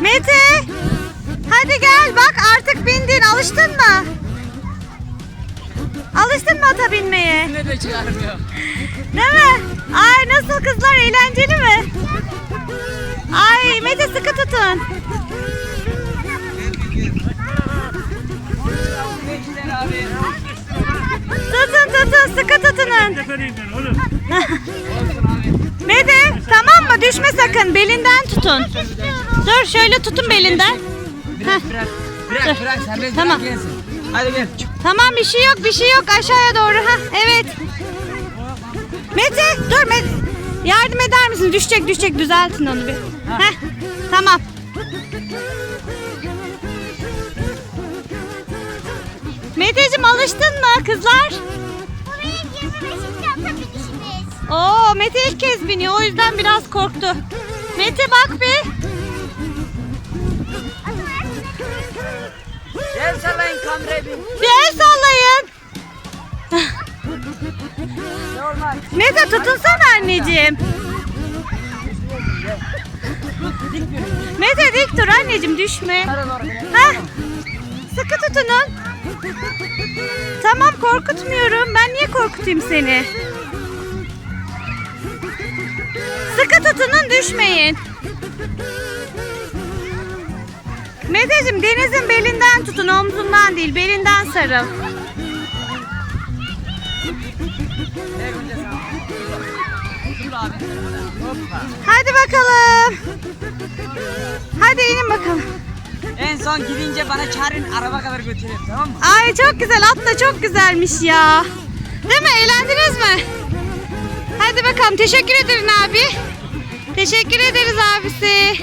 Mete! Hadi gel bak artık bindin alıştın mı? Alıştın mı ata binmeye? Yine de çıkarmıyor. Değil mi? Ay nasıl kızlar eğlenceli mi? Ay Mete sıkı tutun. Tutun tutun sıkı tutunun. Mete tamam mı düşme sakın belinden tutun. Dur şöyle tutun belinden. Bırak bırak. Bırak bırak serbest Tamam. Hadi gel. Tamam bir şey yok bir şey yok aşağıya doğru ha evet. Mete dur Mete. Yardım eder misin? Düşecek düşecek düzeltin onu bir. Heh, tamam. Meteciğim alıştın mı kızlar? Oo Mete ilk kez biniyor o yüzden biraz korktu. Mete bak bir. Gel sallayın kamerayı bir. El sallayın. Mete tutunsana anneciğim. Mete dik dur anneciğim düşme. Heh. Sıkı tutunun. Tamam korkutmuyorum. Ben niye korkutayım seni? Sıkı tutunun düşmeyin. Meteciğim denizin belinden tutun omzundan değil belinden sarıl. Hadi bakalım. Hadi inin bakalım. Son gidince bana çağırın araba kadar götürün tamam mı? Ay çok güzel at da çok güzelmiş ya. Değil mi? Eğlendiniz mi? Hadi bakalım teşekkür ederim abi. Teşekkür ederiz abisi.